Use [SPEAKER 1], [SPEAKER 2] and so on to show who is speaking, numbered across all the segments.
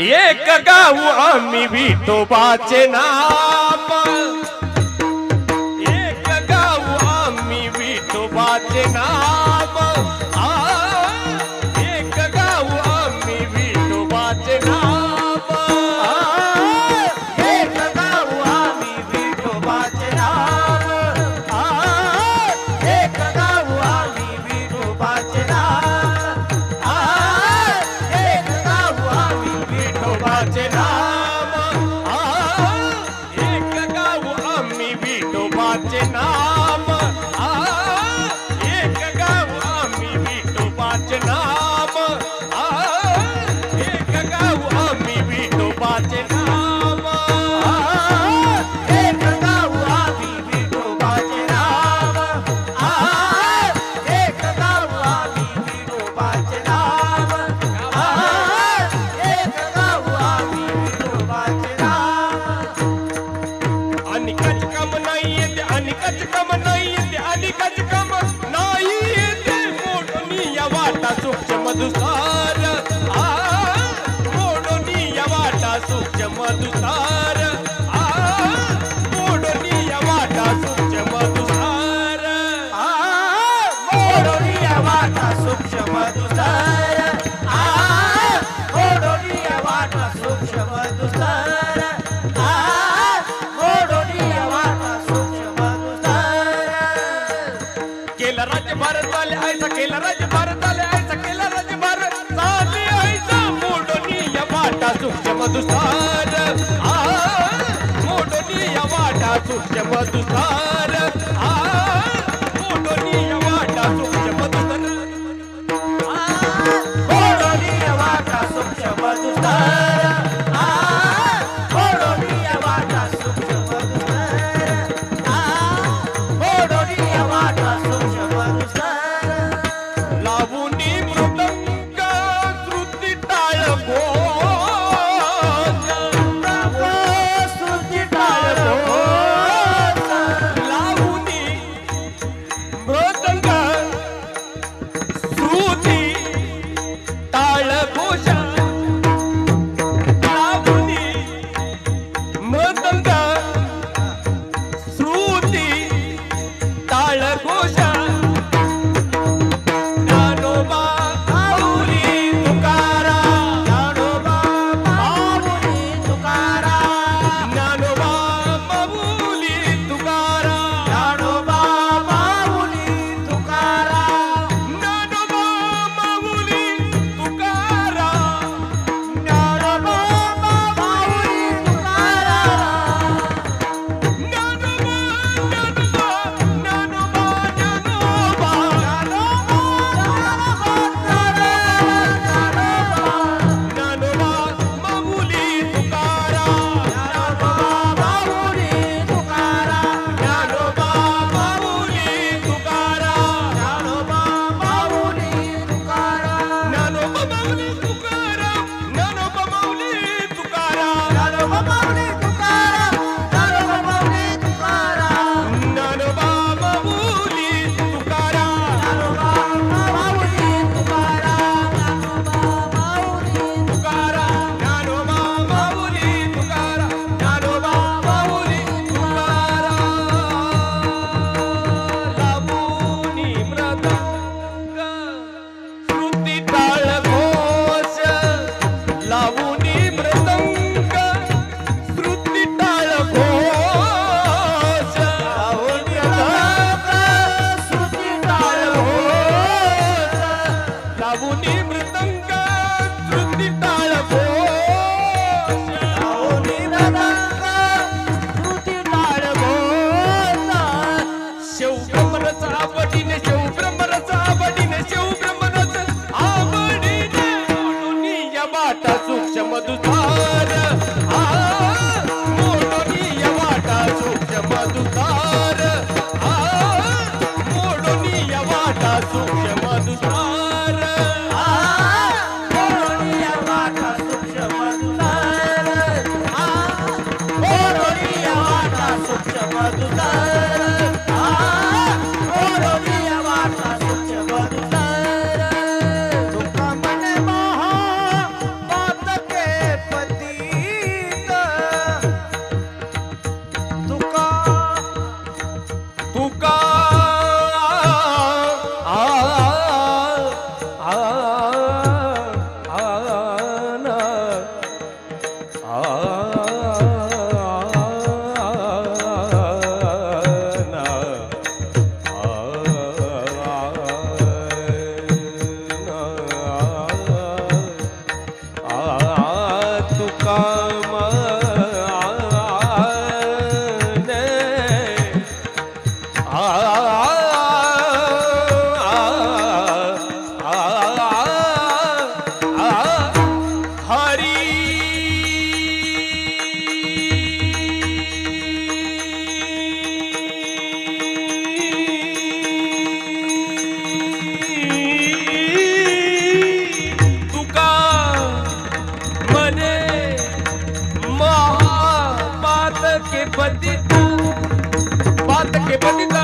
[SPEAKER 1] ये
[SPEAKER 2] कगा हुआ मी भी तो बाचे ना।
[SPEAKER 1] केला राज्य भारत आले आयता केला राज्य भारत आले मधुसार. मोडली या वाटा सुक्ष्म
[SPEAKER 2] मधुसार. મુનિ મૃત கண்டித்தான்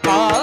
[SPEAKER 2] பால்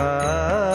[SPEAKER 2] का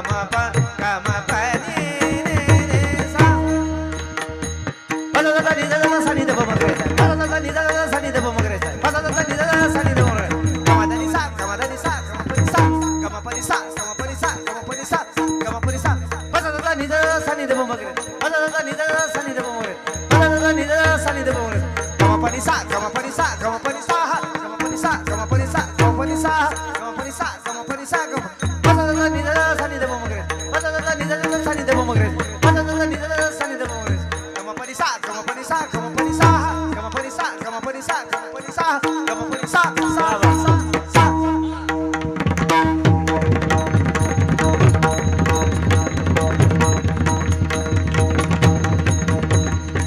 [SPEAKER 3] ग म प ग म प नि नि नि सा पदा दा नि दा दा सा नि द प म ग रे सा पदा दा नि दा दा सा नि द प म ग रे सा पदा दा नि दा दा सा नि द प म ग रे ग म दा नि सा ग म दा नि सा ग म प नि सा ग म प नि सा ग म प नि सा ग म प नि सा ग म प नि सा पदा दा नि दा दा सा नि द प म ग रे पदा